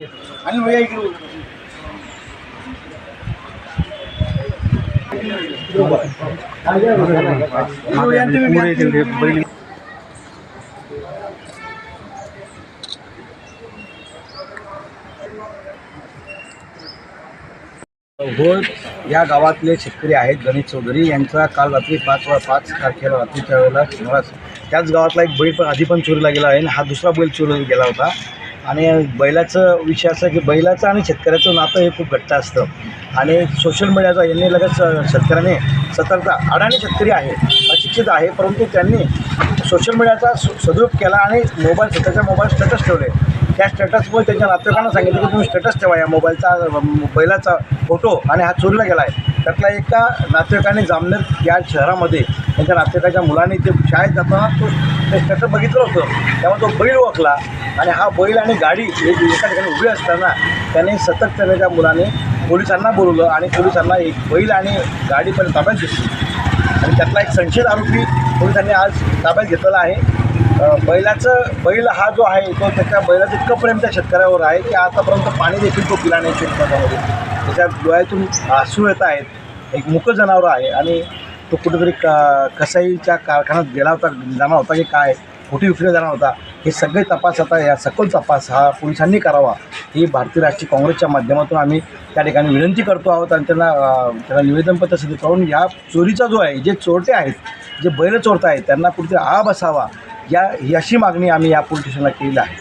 आणि भैया इकडे होळ या गावातले शेतकरी आहेत गणेश चौधरी. यांचा काल रात्री पाच वा पाच तारखेला रात्रीच्या वेळेला त्याच गावातला एक बैल पण आधी पण चोरीला गेला आहे आणि हा दुसरा बैल चोरीला गेला होता. आणि बैलाचं विषय असा की बैलाचं आणि शेतकऱ्याचं नातं हे खूप घट्ट असतं. आणि सोशल मीडियाचा यांनी लगेच शेतकऱ्याने सतर्कता अडाणी शेतकरी आहे अशिक्षित आहे परंतु त्यांनी सोशल मीडियाचा सु सदुपयोग केला आणि मोबाईल स्वतःच्या मोबाईल स्टेटस ठेवले. त्या स्टेटसमुळे त्यांच्या नातेवाईकांना सांगितलं की तुम्ही स्टेटस ठेवा या मोबाईलचा बैलाचा फोटो आणि हा चोरीला गेला आहे त्यातला एका नातेवाईकाने जामनेर या शहरामध्ये त्याच्या नातेवाईकाच्या मुलाने ते शाळेत जाताना तो ते स्टेटस बघितलं होतं. त्यामुळे तो बैल ओळखला. आणि हा बैल आणि गाडी हे एका ठिकाणी उभी असताना त्याने सतर्कतेने त्या मुलाने पोलिसांना बोलवलं आणि पोलिसांना एक बैल आणि गाडी पण ताब्यात घेतली. आणि त्यातला एक संशयित आरोपी पोलिसांनी आज ताब्यात घेतलेला आहे. बैलाचं बैल हा जो आहे तो त्याच्या बैलाचं इतकं प्रेम त्या शेतकऱ्यावर आहे की आतापर्यंत पाणी देखील तो पिला नाही शेतकऱ्यामध्ये. त्याच्या डोळ्यातून आसू येत आहेत. एक मुकं जनावर आहे आणि तो कुठेतरी क कसाईच्या कारखान्यात गेला होता जाणार होता की काय कुठे विकला जाणार होता हे सगळे तपास आता या सखोल तपास हा पोलिसांनी करावा. ही भारतीय राष्ट्रीय काँग्रेसच्या माध्यमातून आम्ही त्या ठिकाणी विनंती करतो आहोत आणि त्यांना त्यांना निवेदनपत्र सिद्ध करून या चोरीचा जो आहे जे चोरटे आहेत जे बैल चोरत आहेत त्यांना कुठेतरी आळ बसावा या अशी मागणी आम्ही या पोलीस स्टेशनला केली आहे.